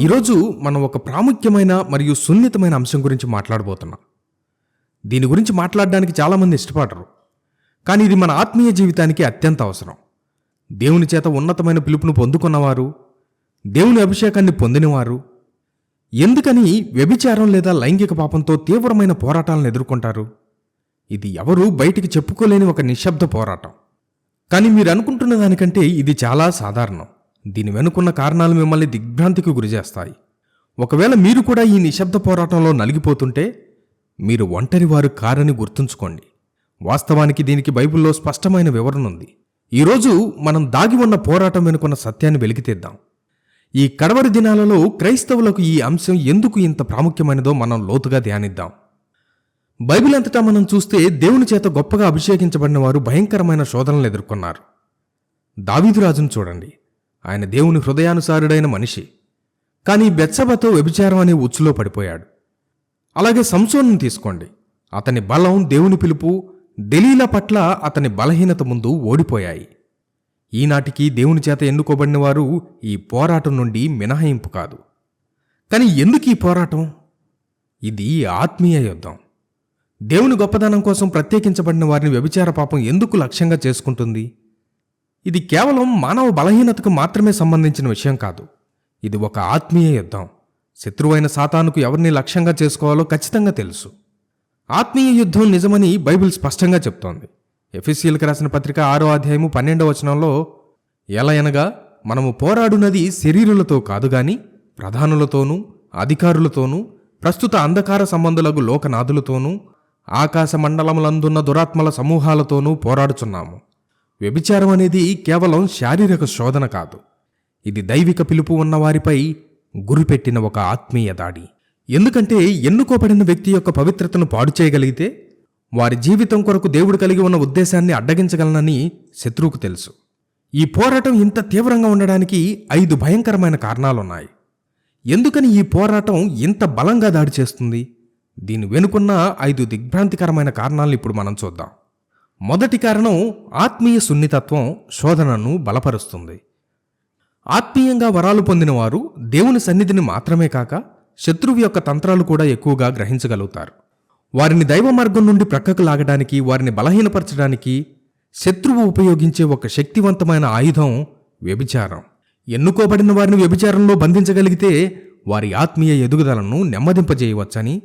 ఈరోజు మనం ఒక ప్రాముఖ్యమైన మరియు సున్నితమైన అంశం గురించి మాట్లాడబోతున్నాం. దీని గురించి మాట్లాడడానికి చాలామంది ఇష్టపడరు. కానీ ఇది మన ఆత్మీయ జీవితానికి అత్యంత అవసరం. దేవుని చేత ఉన్నతమైన పిలుపును పొందుకున్నవారు దేవుని అభిషేకాన్ని పొందినవారు ఎందుకని వ్యభిచారం లేదా లైంగిక పాపంతో తీవ్రమైన పోరాటాలను ఎదుర్కొంటారు? ఇది ఎవరూ బయటికి చెప్పుకోలేని ఒక నిశ్శబ్ద పోరాటం. కానీ మీరు అనుకుంటున్న దానికంటే ఇది చాలా సాధారణం. దీని వెనుకున్న కారణాలు మిమ్మల్ని దిగ్భ్రాంతికి గురిచేస్తాయి ఒకవేళ మీరు కూడా ఈ నిశ్శబ్ద పోరాటంలో నలిగిపోతుంటే మీరు ఒంటరివారు కారని గుర్తుంచుకోండి. వాస్తవానికి దీనికి బైబిల్లో స్పష్టమైన వివరణ ఉంది. ఈరోజు మనం దాగి ఉన్న పోరాటం వెనుకున్న సత్యాన్ని వెలికితీద్దాం ఈ కడవరి దినాలలో క్రైస్తవులకు ఈ అంశం ఎందుకు ఇంత ప్రాముఖ్యమైనదో మనం లోతుగా ధ్యానిద్దాం. బైబిల్ అంతటా మనం చూస్తే దేవుని చేత గొప్పగా అభిషేకించబడిన వారు భయంకరమైన శోధనలు ఎదుర్కొన్నారు. దావీదురాజును చూడండి. ఆయన దేవుని హృదయానుసారుడైన మనిషి. కానీ బెత్సబతో వ్యభిచారం అనే ఉచ్చులో పడిపోయాడు. అలాగే సంసోన్ను తీసుకోండి. అతని బలం దేవుని పిలుపు దెలీల పట్ల అతని బలహీనత ముందు ఓడిపోయాయి. ఈనాటికి దేవుని చేత ఎన్నుకోబడిన వారు ఈ పోరాటం నుండి మినహాయింపు కాదు. కానీ ఎందుకు ఈ పోరాటం? ఇది ఆత్మీయ యుద్ధం. దేవుని గొప్పదనం కోసం ప్రత్యేకించబడిన వారిని వ్యభిచార పాపం ఎందుకు లక్ష్యంగా చేసుకుంటుంది? ఇది కేవలం మానవ బలహీనతకు మాత్రమే సంబంధించిన విషయం కాదు. ఇది ఒక ఆత్మీయ యుద్ధం. శత్రువైన సాతానుకు ఎవరిని లక్ష్యంగా చేసుకోవాలో ఖచ్చితంగా తెలుసు. ఆత్మీయ యుద్ధం నిజమని బైబిల్ స్పష్టంగా చెప్తోంది. ఎఫ్ఎస్సీలకు రాసిన పత్రిక ఆరో అధ్యాయము పన్నెండవ వచనంలో ఎలా అనగా మనము పోరాడునది శరీరులతో కాదు గాని ప్రధానులతోనూ అధికారులతోనూ ప్రస్తుత అంధకార సంబంధులకు లోకనాథులతోనూ ఆకాశ మండలములందున్న దురాత్మల సమూహాలతోనూ పోరాడుచున్నాము. వ్యభిచారం అనేది కేవలం శారీరక శోధన కాదు. ఇది దైవిక పిలుపు ఉన్నవారిపై గురిపెట్టిన ఒక ఆత్మీయ దాడి. ఎందుకంటే ఎన్నుకోబడిన వ్యక్తి యొక్క పవిత్రతను పాడు చేయగలిగితే వారి జీవితం కొరకు దేవుడు కలిగి ఉన్న ఉద్దేశాన్ని అడ్డగించగలనని శత్రువుకు తెలుసు. ఈ పోరాటం ఇంత తీవ్రంగా ఉండడానికి ఐదు భయంకరమైన కారణాలున్నాయి. ఎందుకని ఈ పోరాటం ఇంత బలంగా దాడి చేస్తుంది? దీని వెనుకున్న ఐదు దిగ్భ్రాంతికరమైన కారణాలను ఇప్పుడు మనం చూద్దాం. మొదటి కారణం ఆత్మీయ సున్నితత్వం శోధనను బలపరుస్తుంది. ఆత్మీయంగా వరాలు పొందిన వారు దేవుని సన్నిధిని మాత్రమే కాక శత్రువు యొక్క తంత్రాలు కూడా ఎక్కువగా గ్రహించగలుగుతారు. వారిని దైవ మార్గం నుండి ప్రక్కకు లాగడానికి వారిని బలహీనపరచడానికి శత్రువు ఉపయోగించే ఒక శక్తివంతమైన ఆయుధం వ్యభిచారం. ఎన్నుకోబడిన వారిని వ్యభిచారంలో బంధించగలిగితే వారి ఆత్మీయ ఎదుగుదలను నెమ్మదింపజేయవచ్చని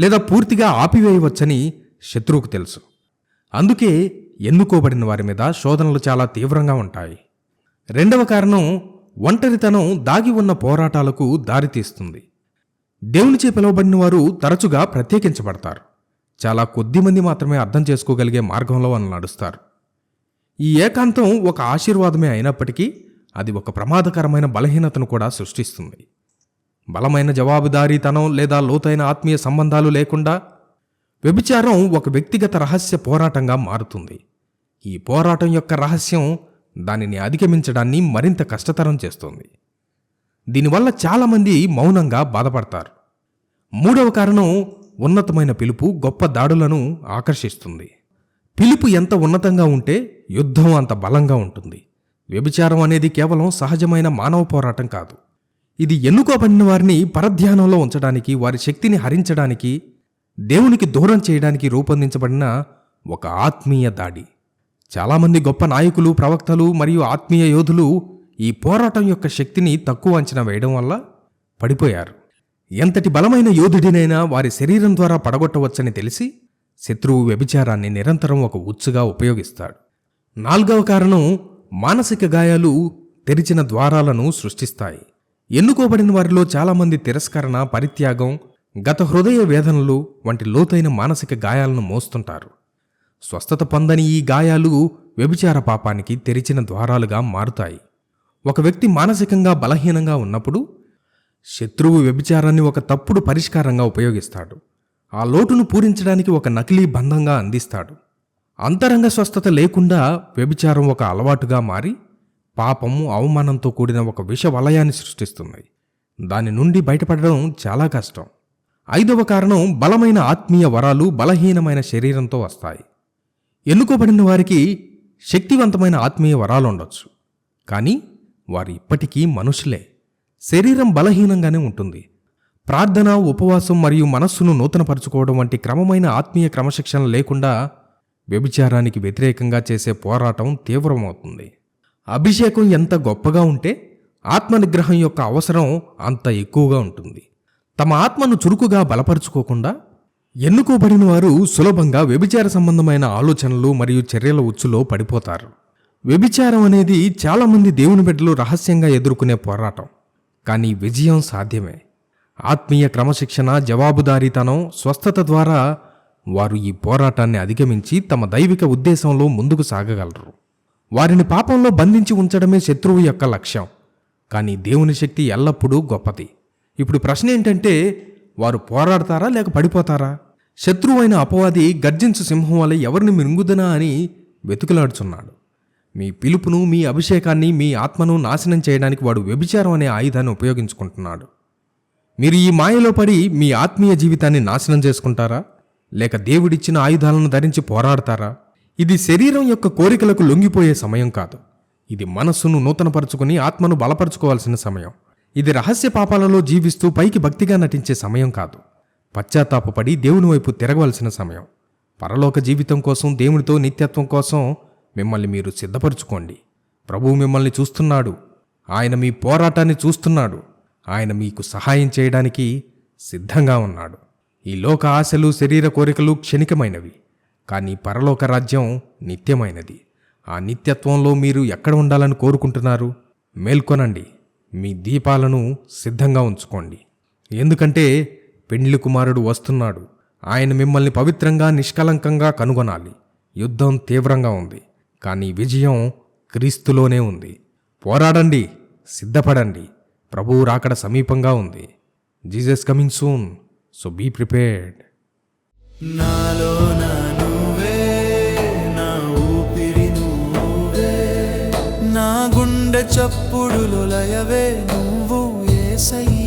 లేదా పూర్తిగా ఆపివేయవచ్చని శత్రువుకు తెలుసు. అందుకే ఎన్నుకోబడిన వారి మీద శోధనలు చాలా తీవ్రంగా ఉంటాయి. రెండవ కారణం ఒంటరితనం దాగి ఉన్న పోరాటాలకు దారితీస్తుంది. దేవునిచే పిలువబడిన వారు తరచుగా ప్రత్యేకించబడతారు. చాలా కొద్ది మంది మాత్రమే అర్థం చేసుకోగలిగే మార్గంలో వాళ్ళు నడుస్తారు. ఈ ఏకాంతం ఒక ఆశీర్వాదమే అయినప్పటికీ అది ఒక ప్రమాదకరమైన బలహీనతను కూడా సృష్టిస్తుంది. బలమైన జవాబుదారీతనం లేదా లోతైన ఆత్మీయ సంబంధాలు లేకుండా వ్యభిచారం ఒక వ్యక్తిగత రహస్య పోరాటంగా మారుతుంది. ఈ పోరాటం యొక్క రహస్యం దానిని అధిగమించడాన్ని మరింత కష్టతరం చేస్తుంది. దీనివల్ల చాలామంది మౌనంగా బాధపడతారు. మూడవ కారణం ఉన్నతమైన పిలుపు గొప్ప దాడులను ఆకర్షిస్తుంది. పిలుపు ఎంత ఉన్నతంగా ఉంటే యుద్ధం అంత బలంగా ఉంటుంది. వ్యభిచారం అనేది కేవలం సహజమైన మానవ పోరాటం కాదు. ఇది ఎన్నుకోబడిన వారిని పరధ్యానంలో ఉంచడానికి వారి శక్తిని హరించడానికి దేవునికి దూరం చేయడానికి రూపొందించబడిన ఒక ఆత్మీయ దాడి. చాలామంది గొప్ప నాయకులు ప్రవక్తలు మరియు ఆత్మీయ యోధులు ఈ పోరాటం యొక్క శక్తిని తక్కువ అంచనా వేయడం వల్ల పడిపోయారు. ఎంతటి బలమైన యోధుడినైనా వారి శరీరం ద్వారా పడగొట్టవచ్చని తెలిసి శత్రువు వ్యభిచారాన్ని నిరంతరం ఒక ఉచ్చుగా ఉపయోగిస్తాడు. నాలుగవ కారణం మానసిక గాయాలు తెరిచిన ద్వారాలను సృష్టిస్తాయి. ఎన్నుకోబడిన వారిలో చాలామంది తిరస్కరణ పరిత్యాగం గత హృదయ వేదనలు వంటి లోతైన మానసిక గాయాలను మోస్తుంటారు. స్వస్థత పొందని ఈ గాయాలు వ్యభిచార పాపానికి తెరిచిన ద్వారాలుగా మారుతాయి. ఒక వ్యక్తి మానసికంగా బలహీనంగా ఉన్నప్పుడు శత్రువు వ్యభిచారాన్ని ఒక తప్పుడు పరిష్కారంగా ఉపయోగిస్తాడు. ఆ లోటును పూరించడానికి ఒక నకిలీ బంధంగా అందిస్తాడు. అంతరంగ స్వస్థత లేకుండా వ్యభిచారం ఒక అలవాటుగా మారి పాపము అవమానంతో కూడిన ఒక విష వలయాన్ని సృష్టిస్తుంది దాని నుండి బయటపడడం చాలా కష్టం. ఐదవ కారణం బలమైన ఆత్మీయ వరాలు బలహీనమైన శరీరంతో వస్తాయి. ఎన్నుకోబడిన వారికి శక్తివంతమైన ఆత్మీయ వరాలు ఉండొచ్చు. కానీ వారు ఇప్పటికీ మనుషులే. శరీరం బలహీనంగానే ఉంటుంది. ప్రార్థన ఉపవాసం మరియు మనస్సును నూతనపరుచుకోవడం వంటి క్రమమైన ఆత్మీయ క్రమశిక్షణ లేకుండా వ్యభిచారానికి వ్యతిరేకంగా చేసే పోరాటం తీవ్రమవుతుంది. అభిషేకం ఎంత గొప్పగా ఉంటే ఆత్మనిగ్రహం యొక్క అవసరం అంత ఎక్కువగా ఉంటుంది. తమ ఆత్మను చురుకుగా బలపరుచుకోకుండా ఎన్నుకోబడిన వారు సులభంగా వ్యభిచార సంబంధమైన ఆలోచనలు మరియు చర్యల ఉచ్చులో పడిపోతారు. వ్యభిచారం అనేది చాలామంది దేవుని బిడ్డలు రహస్యంగా ఎదుర్కొనే పోరాటం. కానీ విజయం సాధ్యమే. ఆత్మీయ క్రమశిక్షణ జవాబుదారీతనం స్వస్థత ద్వారా వారు ఈ పోరాటాన్ని అధిగమించి తమ దైవిక ఉద్దేశంలో ముందుకు సాగగలరు. వారిని పాపంలో బంధించి ఉంచడమే శత్రువు యొక్క లక్ష్యం. కానీ దేవుని శక్తి ఎల్లప్పుడూ గొప్పది. ఇప్పుడు ప్రశ్న ఏంటంటే వారు పోరాడతారా లేక పడిపోతారా? శత్రువైన అపవాది గర్జించు సింహం వల్ల ఎవరిని మింగుదనా అని వెతుకులాడుచున్నాడు. మీ పిలుపును మీ అభిషేకాన్ని మీ ఆత్మను నాశనం చేయడానికి వాడు వ్యభిచారం అనే ఆయుధాన్ని ఉపయోగించుకుంటున్నాడు. మీరు ఈ మాయలో పడి మీ ఆత్మీయ జీవితాన్ని నాశనం చేసుకుంటారా? లేక దేవుడిచ్చిన ఆయుధాలను ధరించి పోరాడతారా? ఇది శరీరం యొక్క కోరికలకు లొంగిపోయే సమయం కాదు. ఇది మనస్సును నూతనపరుచుకుని ఆత్మను బలపరుచుకోవాల్సిన సమయం. ఇది రహస్య పాపాలలో జీవిస్తూ పైకి భక్తిగా నటించే సమయం కాదు. పశ్చాత్తాపపడి దేవుని వైపు తిరగవలసిన సమయం. పరలోక జీవితం కోసం దేవునితో నిత్యత్వం కోసం మిమ్మల్ని మీరు సిద్ధపరచుకోండి. ప్రభువు మిమ్మల్ని చూస్తున్నాడు. ఆయన మీ పోరాటాన్ని చూస్తున్నాడు. ఆయన మీకు సహాయం చేయడానికి సిద్ధంగా ఉన్నాడు. ఈ లోక ఆశలు శరీర కోరికలు క్షణికమైనవి. కానీ పరలోక రాజ్యం నిత్యమైనది. ఆ నిత్యత్వంలో మీరు ఎక్కడ ఉండాలని కోరుకుంటున్నారు? మేల్కొనండి. మీ దీపాలను సిద్ధంగా ఉంచుకోండి. ఎందుకంటే పెండ్లి కుమారుడు వస్తున్నాడు. ఆయన మిమ్మల్ని పవిత్రంగా నిష్కలంకంగా కనుగొనాలి. యుద్ధం తీవ్రంగా ఉంది. కానీ విజయం క్రీస్తులోనే ఉంది. పోరాడండి. సిద్ధపడండి. ప్రభువు రాకడ సమీపంగా ఉంది. Jesus coming soon. So be prepared. నాలో నా చప్పుడులు లయవే నువ్వు ఏసయ్య.